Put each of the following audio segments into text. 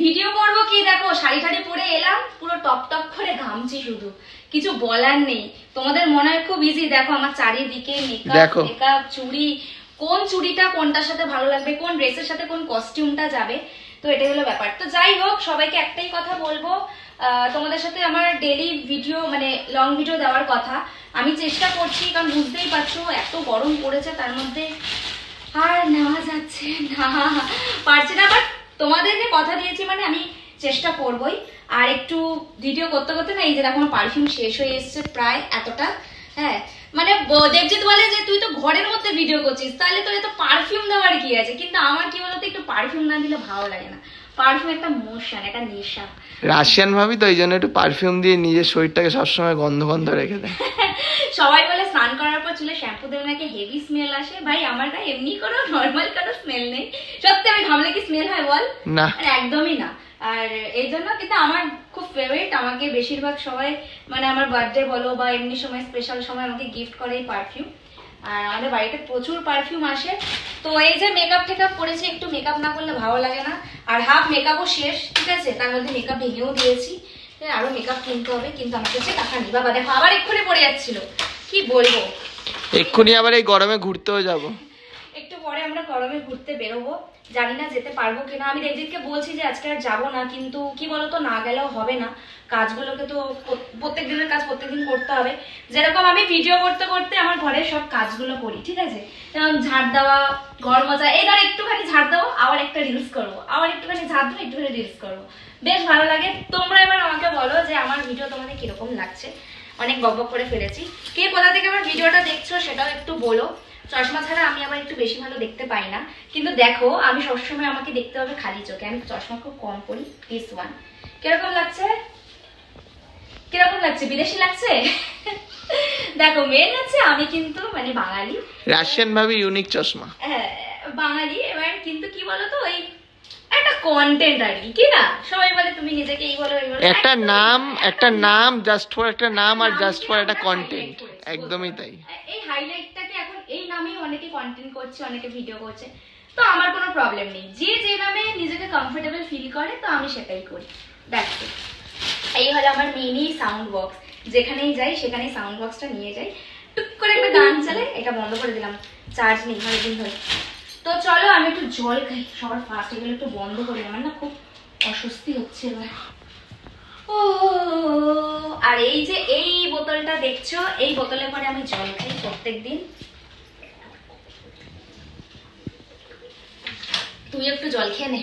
Video করব কি? দেখো শাড়ি টাড়ি পরে এলাম পুরো টপ টপ করে ঘামছি শুধু। কিছু বলার নেই। তোমাদের মনে হয় খুব ইজি দেখো আমার চারিদিকে মেকআপ মেকআপ চুড়ি। কোন চুড়িটা কোনটার সাথে ভালো লাগবে কোন ড্রেসের সাথে কোন কস্টিউমটা যাবে তো এটাই হলো ব্যাপার। তো যাই হোক সবাইকে একটাই কথা বলব। আহ, তোমাদের সাথে আমার ডেলি ভিডিও মানে লং ভিডিও দেওয়ার কথা। আমি চেষ্টা করছি কারণ বুঝতেই পারছ এত গরম পড়েছে তার মধ্যে আর নেওয়া যাচ্ছে না। পারছে না বাট তোমাদেরকে কথা দিয়েছি মানে আমি চেষ্টা করবই। আর একটু ভিডিও করতে করতে না এই যে দেখো পারফিউম শেষ হয়ে এসছে প্রায় এতটা। হ্যাঁ মানে দেবজিৎ বলে যে তুই তো ঘরের মধ্যে ভিডিও করছিস তাহলে তো এত পারফিউম দেওয়ার কি আছে? কিন্তু আমার কি বলতো একটু পারফিউম না দিলে ভালো লাগে না। পারফিউম একটা মোশন একটা নেশা। রাশিয়ান ভাবি তো এই জন্য একটু পারফিউম দিয়ে নিজের শরীরটাকে সবসময় গন্ধ গন্ধ রেখে দেয়। সবাই বলে স্নান করার পর চুলে শ্যাম্পু দেবে নাকি হেভি স্মেল আসে? ভাই আমার গায়ে এমনি কোনো নর্মাল কোনো স্মেল নেই। সত্যি আমি ঘামলে কি স্মেল হয় বল? না। একদমই না। আর এই জন্য কিন্তু আমার খুব ফেভারিট আমাকে বেশিরভাগ সবাই মানে আমার বার্থডে বলো বা এমনি সময় স্পেশাল সময় আমাকে গিফট করে এই পারফিউম আর আমাদের বাড়িতে প্রচুর পারফিউম আসে। তো এই যে মেকআপ টেকআপ করেছি একটু মেকআপ না করলে ভালো লাগে না। আর হাফ মেকআপও শেষ ঠিক আছে? তার মধ্যে মেকআপ ভেঙেও দিয়েছি। আরও মেকআপ কিনতে হবে কিন্তু আমার কাছে টাকা নেই। বাবা দেখো আবার এক্ষুনি পড়ে যাচ্ছিল। কি বলব? এক্ষুনি আবার এই গরমে ঘুরতেও যাব। একটু পরে আমরা গরমে ঘুরতে বেরোবো। জানি না যেতে পারব কিনা। আমি দেবজিৎকে বলছি যে আজকে আর যাব না কিন্তু কি বলতো না গেলেও হবে না। কাজগুলোকে তো প্র- প্রত্যেক দিনের কাজ প্রত্যেকদিন করতে হবে। যেরকম আমি ভিডিও করতে করতে আমার ঘরের সব কাজগুলো করি ঠিক আছে? যেমন ঝাড় দেওয়া ঘর মজা এই ধর একটুখানি ঝাড় দেবো আবার একটা রিলস করব। আবার একটুখানি ঝাড় দেবো একটুখানি রিলস করব। বেশ ভালো লাগে। তোমরা এবার আমাকে বলো যে আমার ভিডিও তোমাদের কীরকম লাগছে। অনেক বক করে ফেলেছি। কে কোথা থেকে আমার ভিডিওটা দেখছ সেটাও একটু বলো। চশমা ছাড়া আমি আবার একটু বেশি ভালো দেখতে পাই না। কিন্তু দেখো আমি সবসময় আমাকে দেখতে হবে খালি চোখে। আমি চশমা খুব কম পরি দিস ওয়ান কীরকম লাগছে? কীরকম লাগছে? বিদেশি লাগছে? দেখো মেন আছে আমি কিন্তু মানে বাঙালি। রাশিয়ান ভাবি ইউনিক চশমা। হ্যাঁ, বাঙালি। এবার কিন্তু কি বলতো ওই কন্টেন্ট আর কি কি না? সবাই বলে তুমি নিজেকে এই বলো এই বলো। একটা নাম একটা নাম জাস্ট ফর একটা নাম আর জাস্ট ফর একটা কন্টেন্ট একদমই তাই। এই হাইলাইটটাকে এখন এই নামেই অনেকে কন্টেন্ট করছে অনেকে ভিডিও করছে। তো আমার কোনো প্রবলেম নেই। যে যে নামে নিজেকে কমফোর্টেবল ফিল করে তো আমি সেটাই করি। দ্যাটস ইট এই হলো আমার মিনি সাউন্ড বক্স যেখানেই যাই সেখানেই সাউন্ড বক্সটা নিয়ে যাই। টুক করে একটা গান চালে এটা বন্ধ করে দিলাম। চার্জ নেই অনেকদিন ধরে। তো চলো আমি একটু জল খাই। সবার ফার্স্ট এগুলো একটু বন্ধ করি আমার না খুব অস্বস্তি হচ্ছে এবার। ও আর এই যে এই বোতলটা দেখছ এই বোতলে করে আমি জল খাই প্রত্যেক দিন তুই একটু জল খেয়ে নে।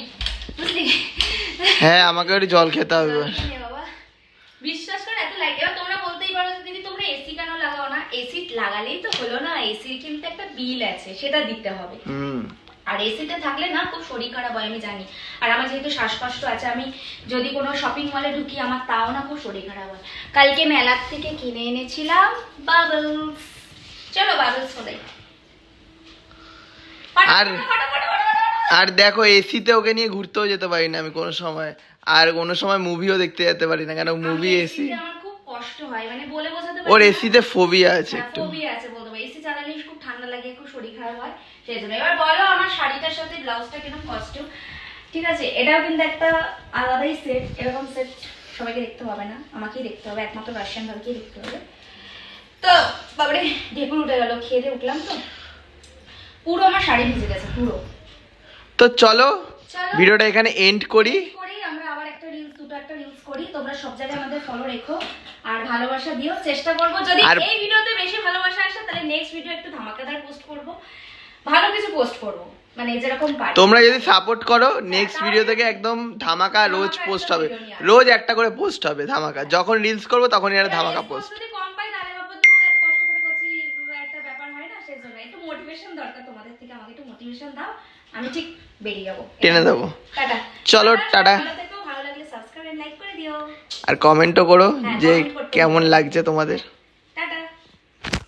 বুঝলি? হ্যাঁ আমাকে একটু জল খেতে হবে। বিশ্বাস করে এত লাগে তোমরা বলতেই পারো যে দিদি তোমরা এসি কেন লাগাও না এসি লাগালেই তো হলো না এসির কিন্তু একটা বিল আছে সেটা দিতে হবে। আর এসিতে থাকলে না খুব শরীর খারাপ হয় আমি জানি। আর আমার যেহেতু শ্বাসকষ্ট আছে আমি যদি কোনো শপিং মলে ঢুকি আমার তাও না খুব শরীর খারাপ হয়। কালকে মেলার থেকে কিনে এনেছিলাম বাবলস চলো বাবলস হলে আর- আর দেখো এসিতে ওকে নিয়ে ঘুরতেও যেতে পারি না আমি কোনো সময়। আর কোনো সময় মুভিও দেখতে যেতে পারি না কেন মুভি এসি আমার কষ্ট হয় মানে বলে বোঝাতে ওর পারি না। এসিতে ফোবিয়া আছে হ্যাঁ, একটু। phobia আছে বলতে পারি। এসি চালালে খুব ঠান্ডা লাগে খুব শরীর খারাপ হয় সেই জন্য। এবার বলো আমার শাড়িটার সাথে ব্লাউজটা কীরকম কস্টিউম ঠিক আছে এটাও কিন্তু একটা আলাদাই সেট এরকম সেট সবাইকে দেখতে হবে না আমাকেই দেখতে হবে একমাত্র রাশিয়ান ভাবিকেই দেখতে হবে। তো বাবারে ঢেকুর উঠে গেল খেয়ে দিয়ে উঠলাম তো। পুরো আমার শাড়ি ভিজে গেছে পুরো। তো চলো। ভিডিওটা এখানে এন্ড করি। একটা করি তোমরা সব জায়গায় আমাদের ফলো রেখো আর ভালোবাসা দিও। চেষ্টা করব। যদি এই ভিডিওতে বেশি ভালোবাসা আসে তাহলে নেক্সট ভিডিও একটু ধামাকাদার পোস্ট করব। ভালো কিছু পোস্ট করব মানে যেরকম পারি। তোমরা যদি সাপোর্ট করো নেক্সট ভিডিও থেকে একদম ধামাকা রোজ পোস্ট হবে। রোজ একটা করে পোস্ট হবে ধামাকা। যখন রিলস করব তখনই একটা ধামাকা পোস্ট যদি কম পাই তাহলে ভাববো যে এত কষ্ট করে করছি একটা ব্যাপার হয় না সেজন্য। একটু মোটিভেশন দরকার তোমাদের থেকে আমাকে একটু মোটিভেশন দাও আমি ঠিক বেরিয়ে যাব। টেনে দেবো। টাটা। চলো, টাটা। ভালো থেকো, ভালো লাগলে সাবস্ক্রাইব এন্ড লাইক করে দিও আর কমেন্টও করো হ্যাঁ, যে কেমন লাগছে তোমাদের।